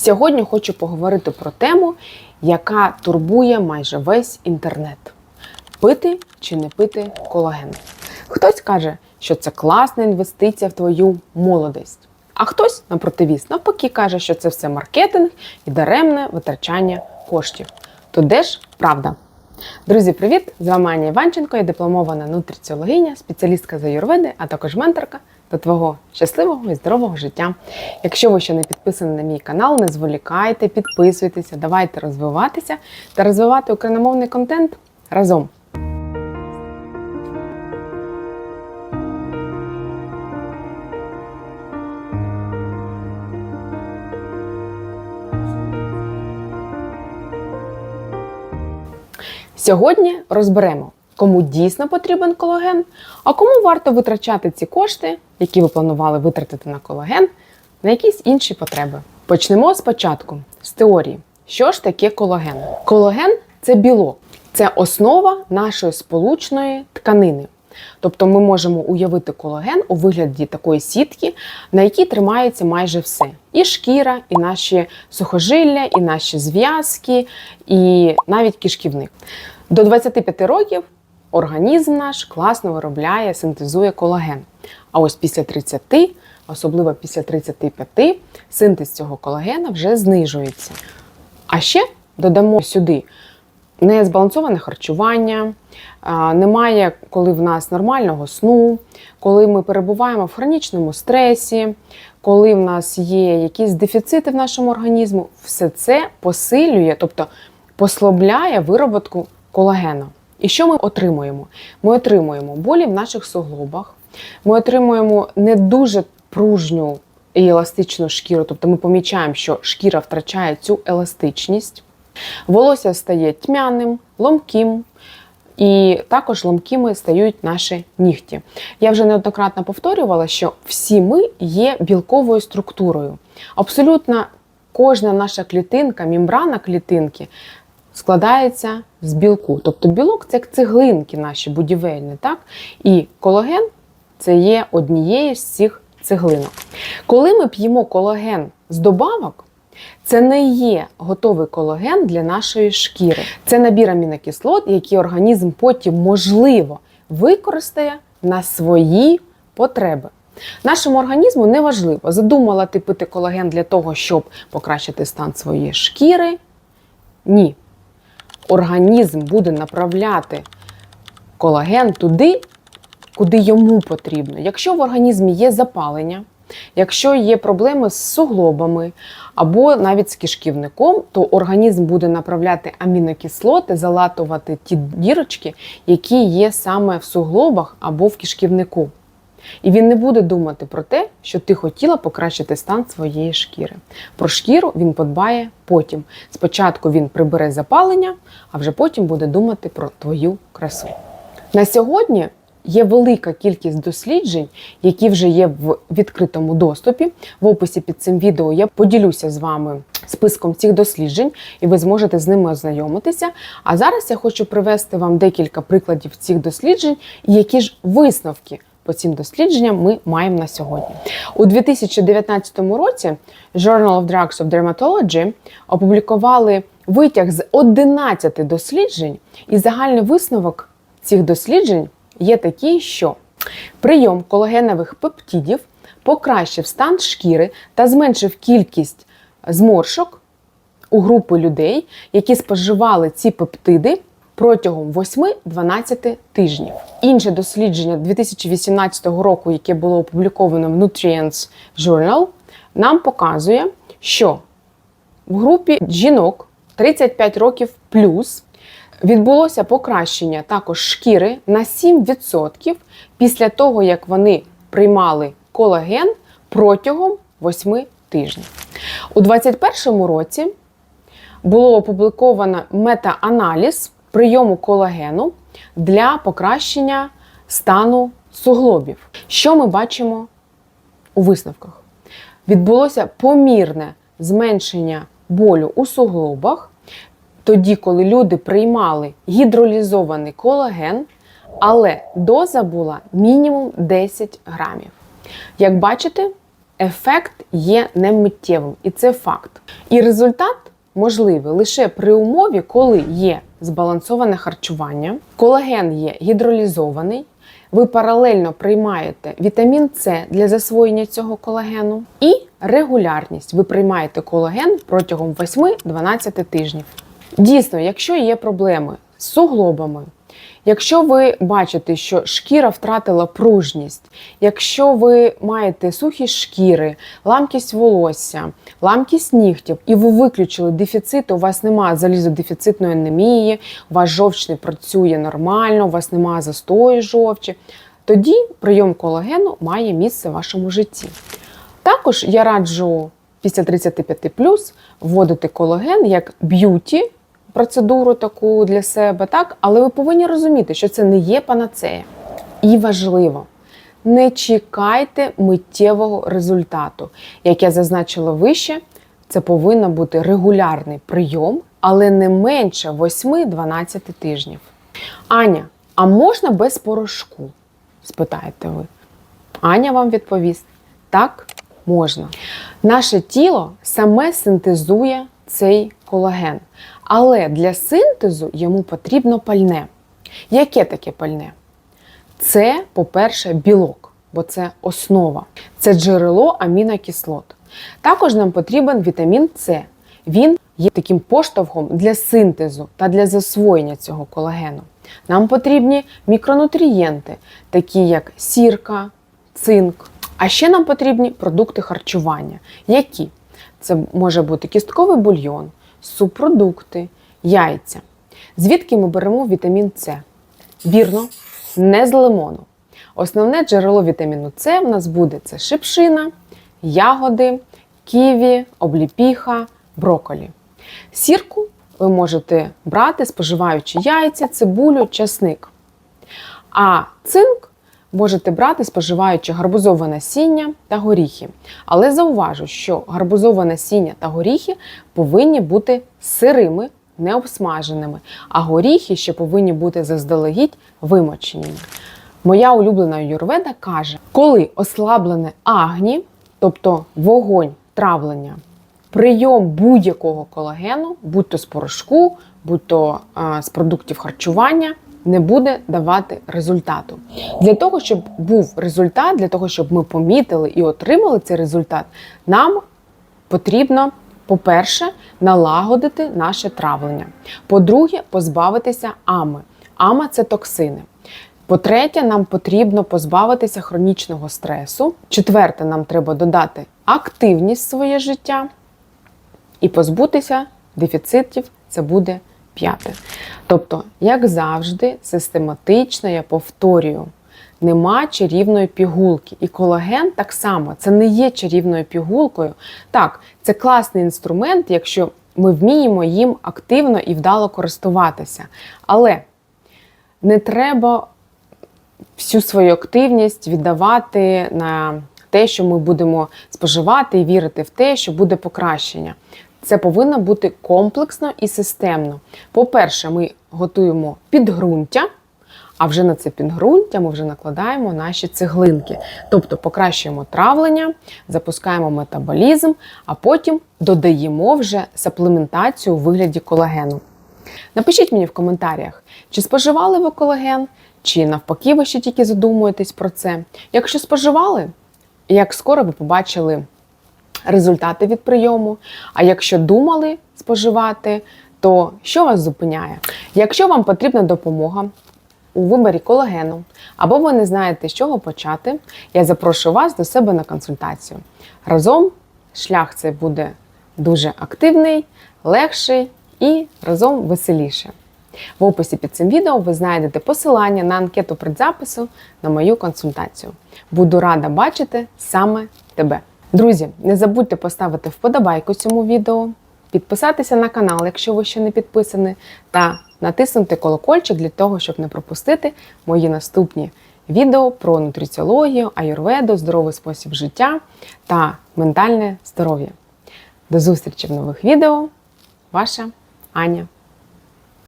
Сьогодні хочу поговорити про тему, яка турбує майже весь інтернет: пити чи не пити колаген. Хтось каже, що це класна інвестиція в твою молодість. А хтось, на противіс, навпаки, каже, що це все маркетинг і даремне витрачання коштів. То де ж правда? Друзі, привіт! З вами Аня Іванченко, я дипломована нутриціологиня, спеціалістка з аюрведи, а також менторка до твого щасливого і здорового життя. Якщо ви ще не підписані на мій канал, не зволікайте, підписуйтеся, давайте розвиватися та розвивати україномовний контент разом. Сьогодні розберемо, кому дійсно потрібен колаген, а кому варто витрачати ці кошти, які ви планували витратити на колаген, на якісь інші потреби. Почнемо спочатку з теорії. Що ж таке колаген? Колаген це білок, це основа нашої сполучної тканини. Тобто ми можемо уявити колаген у вигляді такої сітки, на якій тримається майже все: і шкіра, і наші сухожилля, і наші зв'язки, і навіть кишківник. До 25 років організм наш класно виробляє, синтезує колаген. А ось після 30, особливо після 35, синтез цього колагена вже знижується. А ще додамо сюди незбалансоване харчування, немає, коли в нас нормального сну, коли ми перебуваємо в хронічному стресі, коли в нас є якісь дефіцити в нашому організму, все це посилює, тобто послабляє вироботку колагена. І що ми отримуємо? Ми отримуємо болі в наших суглобах, ми отримуємо не дуже пружню і еластичну шкіру, тобто ми помічаємо, що шкіра втрачає цю еластичність. Волосся стає тьмяним, ломким, і також ломкими стають наші нігті. Я вже неоднократно повторювала, що всі ми є білковою структурою. Абсолютно кожна наша клітинка, мембрана клітинки складається з білку. Тобто білок це як цеглинки наші будівельні, так? І колаген це є однією з цих цеглинок. Коли ми п'ємо колаген з добавок, це не є готовий колаген для нашої шкіри. Це набір амінокислот, які організм потім, можливо, використає на свої потреби. Нашому організму не важливо, задумала ти пити колаген для того, щоб покращити стан своєї шкіри. Ні. Організм буде направляти колаген туди, куди йому потрібно. Якщо в організмі є запалення, якщо є проблеми з суглобами або навіть з кишківником, то організм буде направляти амінокислоти, залатувати ті дірочки, які є саме в суглобах або в кишківнику. І він не буде думати про те, що ти хотіла покращити стан своєї шкіри. Про шкіру він подбає потім. Спочатку він прибере запалення, а вже потім буде думати про твою красу. На сьогодні є велика кількість досліджень, які вже є в відкритому доступі. В описі під цим відео я поділюся з вами списком цих досліджень, і ви зможете з ними ознайомитися. А зараз я хочу привести вам декілька прикладів цих досліджень і які ж висновки по цим дослідженням ми маємо на сьогодні. У 2019 році Journal of Drugs of Dermatology опублікували витяг з 11 досліджень, і загальний висновок цих досліджень є такий, що прийом колагенових пептидів покращив стан шкіри та зменшив кількість зморшок у групи людей, які споживали ці пептиди протягом 8-12 тижнів. Інше дослідження 2018 року, яке було опубліковано в Nutrients Journal, нам показує, що в групі жінок 35 років плюс відбулося покращення також шкіри на 7% після того, як вони приймали колаген протягом 8 тижнів. У 2021 році було опубліковано мета-аналіз прийому колагену для покращення стану суглобів. Що ми бачимо у висновках? Відбулося помірне зменшення болю у суглобах, тоді, коли люди приймали гідролізований колаген, але доза була мінімум 10 грамів. Як бачите, ефект є немиттєвим, і це факт. І результат можливий лише при умові, коли є збалансоване харчування, колаген є гідролізований, ви паралельно приймаєте вітамін С для засвоєння цього колагену і регулярність. Ви приймаєте колаген протягом 8-12 тижнів. Дійсно, якщо є проблеми з суглобами, Якщо ви бачите, що шкіра втратила пружність, якщо ви маєте сухі шкіри, ламкість волосся, ламкість нігтів, і ви виключили дефіцит, у вас немає залізодефіцитної анемії, у вас жовч не працює нормально, у вас немає застою жовчі, тоді прийом колагену має місце в вашому житті. Також я раджу після 35 вводити колаген як б'юті процедуру таку для себе, так? але ви повинні розуміти, що це не є панацея. І важливо, не чекайте миттєвого результату. Як я зазначила вище, це повинен бути регулярний прийом, але не менше 8-12 тижнів. Аня, а можна без порошку? спитаєте ви. Аня вам відповість: так, можна. Наше тіло саме синтезує цей колаген. Але для синтезу йому потрібно пальне. Яке таке пальне? Це, по-перше, білок, бо це основа, це джерело амінокислот. Також нам потрібен вітамін С. Він є таким поштовхом для синтезу та для засвоєння цього колагену. Нам потрібні мікронутрієнти, такі як сірка, цинк. А ще нам потрібні продукти харчування. Які? Це може бути кістковий бульйон, субпродукти, яйця. Звідки ми беремо вітамін С? Вірно, не з лимону. Основне джерело вітаміну С в нас буде це шипшина, ягоди, ківі, обліпіха, броколі. Сірку ви можете брати, споживаючи яйця, цибулю, часник. А цинк можете брати, споживаючи гарбузове насіння та горіхи. Але зауважу, що гарбузове насіння та горіхи повинні бути сирими, не обсмаженими, а горіхи ще повинні бути заздалегідь вимоченими. Моя улюблена юрведа каже, коли ослаблене агні, тобто вогонь травлення, прийом будь-якого колагену, будь то з порошку, будь то з продуктів харчування, не буде давати результату. Для того, щоб був результат, для того, щоб ми помітили і отримали цей результат, нам потрібно, по-перше, налагодити наше травлення. По-друге, позбавитися ами. Ама це токсини. По-третє, нам потрібно позбавитися хронічного стресу. Четверте, нам треба додати активність в своє життя і позбутися дефіцитів. Це буде п'яте. Тобто, як завжди, систематично я повторюю. Нема чарівної пігулки. І колаген так само це не є чарівною пігулкою. Так, це класний інструмент, якщо ми вміємо їм активно і вдало користуватися. Але не треба всю свою активність віддавати на те, що ми будемо споживати і вірити в те, що буде покращення. Це повинно бути комплексно і системно. По-перше, ми готуємо підґрунтя, а вже на це підґрунтя ми вже накладаємо наші цеглинки. Тобто покращуємо травлення, запускаємо метаболізм, а потім додаємо вже саплементацію у вигляді колагену. Напишіть мені в коментарях, чи споживали ви колаген, чи навпаки, ви ще тільки задумуєтесь про це. Якщо споживали, як скоро ви побачили результати від прийому. А якщо думали споживати, то що вас зупиняє? Якщо вам потрібна допомога у виборі колагену, або ви не знаєте, з чого почати, я запрошую вас до себе на консультацію. Разом шлях цей буде дуже активний, легший і разом веселіше. В описі під цим відео ви знайдете посилання на анкету предзапису на мою консультацію. Буду рада бачити саме тебе. Друзі, не забудьте поставити вподобайку цьому відео, підписатися на канал, якщо ви ще не підписані, та натиснути колокольчик для того, щоб не пропустити мої наступні відео про нутриціологію, аюрведу, здоровий спосіб життя та ментальне здоров'я. До зустрічі в нових відео. Ваша Аня.